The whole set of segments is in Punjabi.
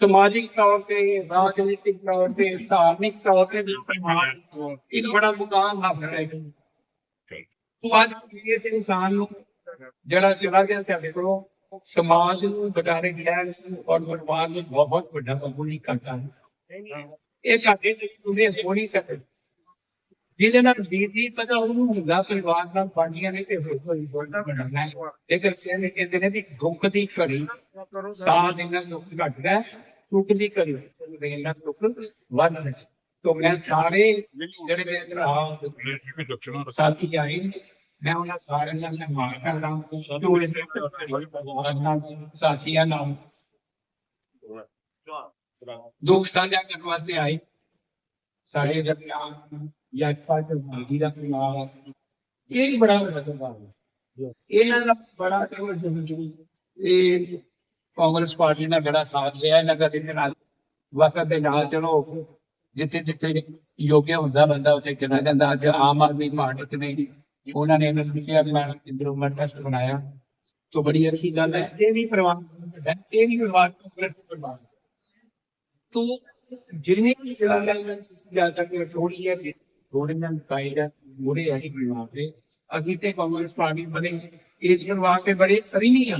ਸਮਾਜਿਕ ਤੌਰ ਤੇ ਰਾਜਨੀਤਿਕ ਤੌਰ ਤੇ ਧਾਰਮਿਕ ਤੌਰ ਤੇ ਵੀ ਪਰਿਵਾਰ ਇੱਕ ਬੜਾ ਮੁਕਾਮ ਹਾਸਲ ਹੈ ਉਹ ਅੱਜ ਇਸ ਇਨਸਾਨ ਨੂੰ ਜਿਹੜਾ ਚਲਾ ਗਿਆ ਸਾਡੇ ਕੋਲੋਂ ਸਮਾਜ ਨੂੰ ਬਟਾਰੇ ਗਿਆ ਔਰ ਪਰਿਵਾਰ ਨੂੰ ਬਹੁਤ ਵੱਡਾ ਕਬੂਲੀ ਕਰਤਾ ਹੈ ਇਹ ਘਾਟੇ ਤੇ ਪੂਰੇ ਹੋ ਨਹੀਂ ਸਕਦੇ ਜਿਹਦੇ ਨਾਲ ਬੀਤੀ ਪਤਾ ਉਹਨੂੰ ਹੁੰਦਾ ਪਰਿਵਾਰ ਨਾਲ ਪਾਣੀਆਂ ਨਹੀਂ ਤੇ ਹੋਰ ਕੋਈ ਬੋਲਦਾ ਬਣਨਾ ਹੈ ਲੇਕਿਨ ਸਿਆਣੇ ਕਹਿੰਦੇ ਨੇ ਵੀ ਦੁੱਖ ਦੀ ਘੜੀ ਸਾਹ ਦੇ ਨਾਲ ਦੁੱਖ ਘਟਦਾ ਹੈ, ਸੁੱਖ ਦੀ ਘੜੀ ਦੇ ਨਾਲ ਦੁੱਖ ਵੱਧਦਾ ਹੈ। ਤੋ ਮੈਂ ਸਾਰੇ ਜਿਹੜੇ ਮੇਰੇ ਭਰਾ ਸਾਥੀ ਆਏ ਨੇ, ਮੈਂ ਉਹਨਾਂ ਸਾਰਿਆਂ ਨਾਲ ਮਾਰ ਕਰਦਾ ਹਾਂ ਜੋ ਇਸ ਪਰਿਵਾਰ ਨਾਲ ਸਾਥੀਆਂ ਨਾਲ ਦੁੱਖ ਸਾਂਝਾ ਕਰਨ ਵਾਸਤੇ ਆਏ ਸਾਡੇ ਦਰਮਿਆਨ ਜਾਂ ਫਾਟ ਦੀ ਦਾ ਪਰਿਵਾਰ ਇਹ ਬੜਾ ਕਾਂਗਰਸ ਪਾਰਟੀ ਨਾਲ ਬੜਾ ਸਾਥ ਰਿਹਾ, ਇਹਨਾਂ ਦਾ ਦੇ ਨਾਲ ਵਕਤ ਦੇ ਨਾਲ ਚਲੋ ਜਿੱਥੇ ਜਿੱਥੇ ਯੋਗਿਆ ਹੁੰਦਾ ਬੰਦਾ, ਉੱਥੇ ਚਲਾ ਜਾਂਦਾ। ਅੱਜ ਆਮ ਆਦਮੀ ਪਾਰਟੀ ਚ ਨਹੀਂ, ਉਹਨਾਂ ਨੇ ਇਹਨਾਂ ਨੂੰ ਚੇਅਰਮੈਨ ਇੰਪਰੂਵਮੈਂਟ ਟੈਸਟ ਬਣਾਇਆ। ਤੋਂ ਬੜੀ ਅੱਛੀ ਗੱਲ ਹੈ। ਇਹ ਵੀ ਪ੍ਰਵਾਹ ਹੈ। ਇਹ ਵੀ ਵਿਵਾਦ ਕਾਂਗਰਸ ਤੋਂ ਪ੍ਰਵਾਹ ਤੋਂ ਜਿਨੇ ਵੀ ਗੱਲ ਤੱਕ ਥੋੜੀ ਹੈ। ਥੋੜੇ ਨਾਲ ਕਾਇਦ ਹੈ ਮੂਰੇ ਆਹੀ ਪਰਿਵਾਰ ਅਸੀਂ ਤੇ ਕਾਂਗਰਸ ਪਾਰਟੀ ਬਣੇ, ਇਸ ਪਰਿਵਾਰ ਤੇ ਬੜੇ ਅਰੀਨੀ ਹਾਂ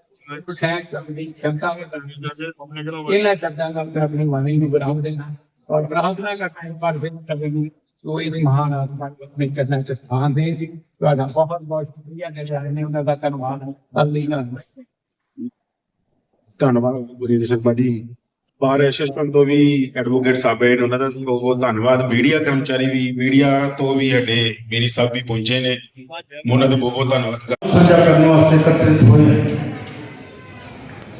ਪ੍ਰੋਟੈਕਟ ਕਰਨ ਦੀ ਸ਼ਮਤਾ ਵਧਾਉਣੀ ਇਹਨਾਂ ਸ਼ਬਦਾਂ ਨਾਲ ਮੈਂ ਆਪਣੀ ਬਾਣੀ ਨੂੰ ਬਰਾਬਰ ਦੇਣਾ ਔਰ ਪ੍ਰਾਰਥਨਾ ਕਰਨਾ ਹੈ ਪਰ ਫਿਰ ਕਦੇ ਨੂੰ ਜੋ ਇਸ ਮਹਾਨ ਆਤਮਾ ਨੂੰ ਆਪਣੇ ਚਰਨਾਂ ਚ ਸਥਾਨ ਦੇ ਜੀ ਤੁਹਾਡਾ ਬਹੁਤ ਬਹੁਤ ਸ਼ੁਕਰੀਆ ਜਿਹੜੇ ਨੇ ਉਹਨਾਂ ਦਾ ਧੰਨਵਾਦ। ਅੱਲੀ ਨਾਲ ਧੰਨਵਾਦ ਗੁਰਿੰਦਰ ਸਿੰਘ ਬਾਜੀ ਬਾਰ ਐਸੋਸੀਏਸ਼ਨ ਤੋਂ ਵੀ ਐਡਵੋਕੇਟ ਸਾਹਿਬ ਆਏ ਨੇ ਉਹਨਾਂ ਦਾ ਬਹੁਤ ਬਹੁਤ ਧੰਨਵਾਦ। ਮੀਡੀਆ ਕਰਮਚਾਰੀ ਵੀ ਮੀਡੀਆ ਤੋਂ ਵੀ ਸਾਡੇ ਮੇਰੀ ਸਾਹਿਬ ਵੀ ਪਹੁੰਚੇ ਨੇ। ਉਹਨਾਂ ਦਾ ਬਹੁਤ ਬਹੁਤ ਧੰਨਵਾਦ। ਸਾਂਝਾ ਕਰਨ ਵਾਸਤੇ ਇਕੱਤਰਿਤ ਹੋਏ।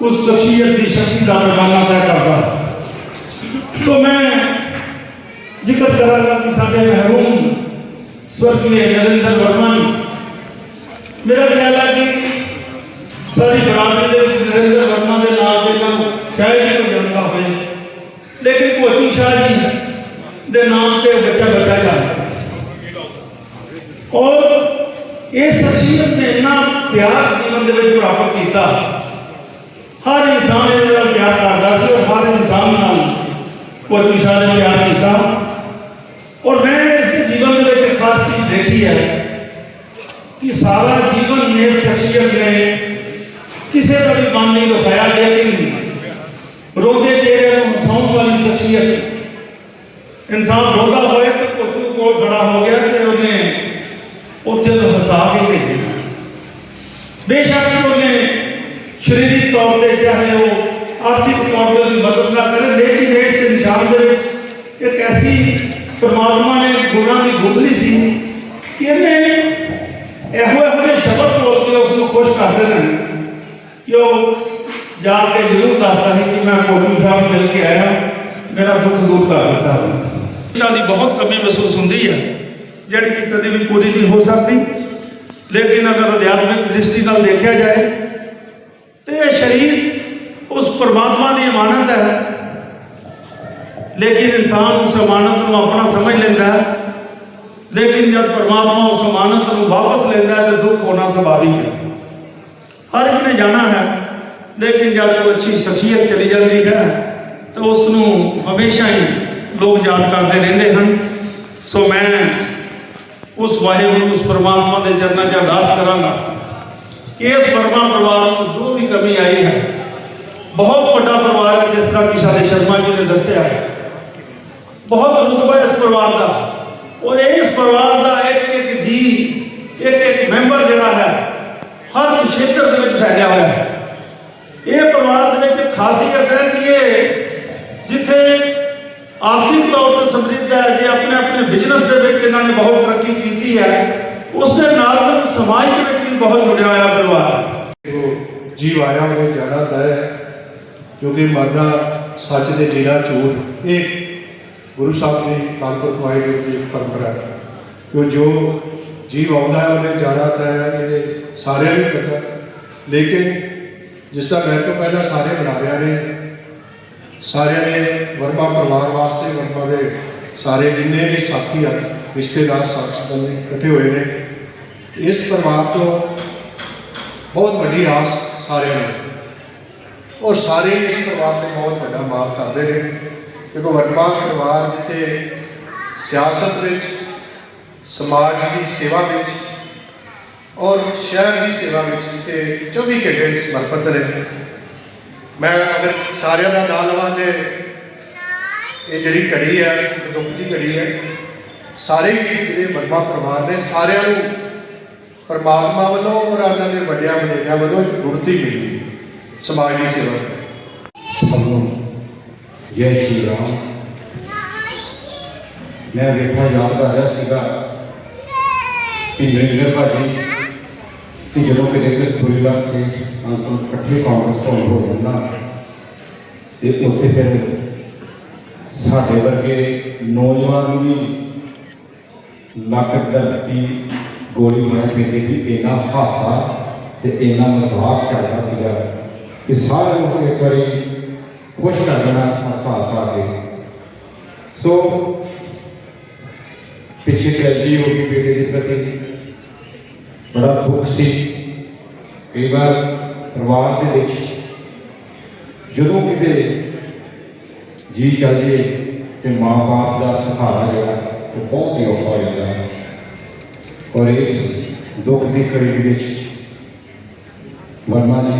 ਉਸ ਸ਼ਖਸੀਅਤ ਦੀ ਸ਼ਕਤੀ ਦਾ ਪੈਮਾਨਾ ਤੈਅ ਕਰਦਾ ਸੋ ਮੈਂ ਜ਼ਿਕਰ ਕਰਾਂਗਾ ਕਿ ਸਾਡੇ ਮਹਿਰੂਮ ਸਵਰਗੀ ਨਰਿੰਦਰ ਵਰਮਾ ਜੀ, ਮੇਰਾ ਖਿਆਲ ਹੈ ਕਿ ਸਾਰੀ ਬਰਾਦਰੀ ਦੇ ਵਿੱਚ ਨਰਿੰਦਰ ਵਰਮਾ ਦੇ ਨਾਮ ਦੇ ਨਾਲ ਸ਼ਾਇਦ ਹੀ ਕੋਈ ਜਾਣਦਾ ਹੋਵੇ। ਲੇਕਿਨ ਕੋਚੀ ਸ਼ਾਹ ਜੀ ਦੇ ਨਾਮ ਤੇ ਬੱਚਾ ਬਚਾਇਆ ਜਾਂਦਾ ਔਰ ਇਹ ਸ਼ਖਸੀਅਤ ਨੇ ਇੰਨਾ ਪਿਆਰ ਜੀਵਨ ਦੇ ਵਿੱਚ ਪ੍ਰਾਪਤ ਕੀਤਾ। ہر انسان نے پیار کرتا سی اور ہر انسان نال کچھ انسان نے پیار کیتا۔ اور میں اس کے جیون میں ایک خاص چیز دیکھی ہے کہ سارا جیون میں شخصیت میں کسی طرح بھی من نہیں دکھایا، لیکن روتے چہرے کو ہساؤں والی شخصیت، انسان روتا ہوئے تو کوچو کو کھڑا ہو گیا۔ ਸਰੀਰਕ ਚਾਹੇ ਉਹ। ਆਰਥਿਕ ਤੌਰ ਤੇ ਮਦਦ ਨਾ ਕਰੇ, ਲੇਕਿਨ ਇਸ ਇਨਸਾਨ ਦੇ ਵਿੱਚ ਇੱਕ ਐਸੀ ਪਰਮਾਤਮਾ ਨੇ ਗੁਣਾਂ ਦੀ ਗੁਥਲੀ ਸੀ ਕਿ ਇਹਨੇ ਇਹੋ ਇਹੋ ਜਿਹੇ ਸ਼ਬਦ ਬੋਲ ਕੇ ਉਸ ਨੂੰ ਖੁਸ਼ ਕਰ ਦੇਣਾ ਕਿ ਉਹ ਜਾ ਕੇ ਜ਼ਰੂਰ ਦੱਸਦਾ ਹੈ ਕਿ ਮੈਂ ਕੋਚੂ ਸਾਹਿਬ ਮਿਲ ਕੇ ਆਇਆ, ਮੇਰਾ ਦੁੱਖ ਦੂਰ ਕਰ ਦਿੱਤਾ। ਇਹਨਾਂ ਦੀ ਬਹੁਤ ਕਮੀ ਮਹਿਸੂਸ ਹੁੰਦੀ ਹੈ, ਜਿਹੜੀ ਕਿ ਕਦੇ ਵੀ ਪੂਰੀ ਨਹੀਂ ਹੋ ਸਕਦੀ। ਲੇਕਿਨ ਅਗਰ ਅਧਿਆਤਮਿਕ ਦ੍ਰਿਸ਼ਟੀ ਨਾਲ ਦੇਖਿਆ ਜਾਏ ਤੇ ਇਹ ਸਰੀਰ ਉਸ ਪਰਮਾਤਮਾ ਦੀ ਅਮਾਨਤ ਹੈ ਲੇਕਿਨ ਇਨਸਾਨ ਉਸ ਅਮਾਨਤ ਨੂੰ ਆਪਣਾ ਸਮਝ ਲੈਂਦਾ ਹੈ ਲੇਕਿਨ ਜਦ ਪਰਮਾਤਮਾ ਉਸ ਅਮਾਨਤ ਨੂੰ ਵਾਪਸ ਲੈਂਦਾ ਹੈ ਤੇ ਦੁੱਖ ਹੋਣਾ ਸੁਭਾਵਿਕ ਹੈ ਹਰ ਇੱਕ ਨੇ ਜਾਣਾ ਹੈ ਲੇਕਿਨ ਜਦ ਕੋਈ ਅੱਛੀ ਸ਼ਖਸੀਅਤ ਚਲੀ ਜਾਂਦੀ ਹੈ ਤਾਂ ਉਸ ਨੂੰ ਹਮੇਸ਼ਾ ਹੀ ਲੋਕ ਯਾਦ ਕਰਦੇ ਰਹਿੰਦੇ ਹਨ ਸੋ ਮੈਂ ਉਸ ਵਾਹਿਗੁਰੂ ਉਸ ਪਰਮਾਤਮਾ ਦੇ ਚਰਨਾਂ 'ਚ ਅਰਦਾਸ ਕਰਾਂਗਾ ਕਿ ਇਸ ਵਰਮਾ ਪਰਿਵਾਰ ਨੂੰ کمی آئی ہے۔ بہت بڑا پروار ہے جس طرح کی شادی شرما جی نے دسیا ہے بہت رتبہ اس پروار دا اور اس پروار دا ایک ایک جی ایک ایک ممبر جڑا ہے، ہر کھیتر دے وچ پھیلیا ہوا ہے۔ یہ پروار دے وچ خاصیت ہے کہ یہ جتھے آرتھک طور پر سمردھ ہے جی اپنے اپنے بزنس دے وچ انہاں نے بہت ترقی کیتی ہے، اس دے نال سماج کے بھی بہت جڑیا ہوا پروار ہے۔ ਜੀਵ ਆਇਆ ਉਹ ਜ਼ਿਆਦਾ ਤੈ ਕਿਉਂਕਿ ਮਰਦਾ ਸੱਚ ਦੇ ਜਿਹੜਾ ਝੂਠ ਇਹ ਗੁਰੂ ਸਾਹਿਬ ਦੀ ਕਾਲਪੁਰ ਕਮਾਈ ਦੀ ਇੱਕ ਪਰੰਪਰਾ ਹੈ ਕਿ ਜੋ ਜੀਵ ਆਉਂਦਾ ਹੈ ਉਹਨੇ ਜ਼ਿਆਦਾ ਤੈ ਇਹ ਸਾਰਿਆਂ ਨੂੰ ਪਤਾ ਲੇਕਿਨ ਜਿਸ ਤਰ੍ਹਾਂ ਮੈਂ ਤੋਂ ਪਹਿਲਾਂ ਸਾਰੇ ਬਣਾ ਰਿਹਾ ਨੇ ਸਾਰਿਆਂ ਨੇ ਵਰਮਾ ਪਰਿਵਾਰ ਵਾਸਤੇ ਵਰਮਾ ਦੇ ਸਾਰੇ ਜਿੰਨੇ ਵੀ ਸਾਥੀ ਆ ਰਿਸ਼ਤੇਦਾਰ ਸਾਥ ਸੰਬੰਧੀ ਇਕੱਠੇ ਹੋਏ ਨੇ ਇਸ ਪਰਿਵਾਰ ਤੋਂ ਬਹੁਤ ਵੱਡੀ ਆਸ ਸਾਰਿਆਂ ਨੂੰ। ਔਰ ਸਾਰੇ ਇਸ ਪਰਿਵਾਰ ਤੇ ਬਹੁਤ ਵੱਡਾ ਮਾਣ ਕਰਦੇ ਨੇ। ਕਿਉਂਕਿ ਵਰਮਾ ਪਰਿਵਾਰ ਜਿੱਥੇ ਸਿਆਸਤ ਵਿੱਚ, ਸਮਾਜ ਦੀ ਸੇਵਾ ਵਿੱਚ ਔਰ ਸ਼ਹਿਰ ਦੀ ਸੇਵਾ ਵਿੱਚ ਜਿੱਥੇ 24 ਘੰਟੇ ਸਮਰਪਿਤ ਨੇ। ਮੈਂ ਅਗਰ ਸਾਰਿਆਂ ਦਾ ਨਾਮ ਲਵਾਂ ਤੇ ਇਹ ਜਿਹੜੀ ਘੜੀ ਹੈ ਦੁੱਖ ਦੀ ਘੜੀ ਹੈ। ਸਾਰੇ ਜਿਹੜੇ ਵਰਮਾ ਪਰਿਵਾਰ ਨੇ, ਸਾਰਿਆਂ ਨੂੰ ਪਰਮਾਤਮਾ ਵੱਲੋਂ ਔਰ ਉਹਨਾਂ ਦੇ ਵੱਡਿਆਂ ਵਡੇਰਿਆਂ ਵੱਲੋਂ ਇੱਕ ਗੁਰਤੀ ਮਿਲੀ। ਸਮਾਜ ਦੀ ਸੇਵਾ ਕਰਨ ਜੈ ਸ਼੍ਰੀ ਰਾਮ। ਮੈਂ ਵੇਖਾ, ਯਾਦ ਕਰ ਰਿਹਾ ਸੀਗਾ ਕਿ ਨਰਿੰਦਰ ਭਾਜੀ, ਕਿ ਜਦੋਂ ਕਿਤੇ ਕਸਤੂਰੀ ਲਾਲ ਸਿੰਘ ਅੰਕਲ ਇਕੱਠੇ ਕਾਂਗਰਸ ਭਵਨ ਹੋ ਜਾਂਦਾ। ਤੇ ਉੱਥੇ ਫਿਰ ਸਾਡੇ ਵਰਗੇ ਨੌਜਵਾਨ ਨੂੰ ਵੀ ਲੱਕ ਧਰਤੀ ਗੋਲੀ ਮਾਰ ਪੈਂਦੀ ਵੀ ਇੰਨਾ ਹਾਸਾ ਤੇ ਇੰਨਾ ਮਜ਼ਾਕ ਚੱਲਦਾ ਸੀਗਾ ਕਿ ਸਾਰਿਆਂ ਨੂੰ ਇੱਕ ਵਾਰੀ ਖੁਸ਼ ਕਰ ਦੇਣਾ ਹੱਸਾ ਹੱਸਾ ਕੇ ਸੋ ਪਿੱਛੇ ਟ੍ਰੈਜਡੀ ਹੋ ਗਈ ਬੇਟੇ ਦੇ ਪ੍ਰਤੀ। ਬੜਾ ਦੁੱਖ ਸੀ। ਕਈ ਵਾਰ ਪਰਿਵਾਰ ਦੇ ਵਿੱਚ ਜਦੋਂ ਕਿਤੇ ਜੀ ਚੱਲ ਜੇ ਤੇ ਮਾਂ-ਬਾਪ ਦਾ ਸਹਾਰਾ ਜਿਹੜਾ ਉਹ ਬਹੁਤ ਹੀ ਔਖਾ ਹੋ ਜਾਂਦਾ। ਹੈ اور اس دو کی قریب ورما جی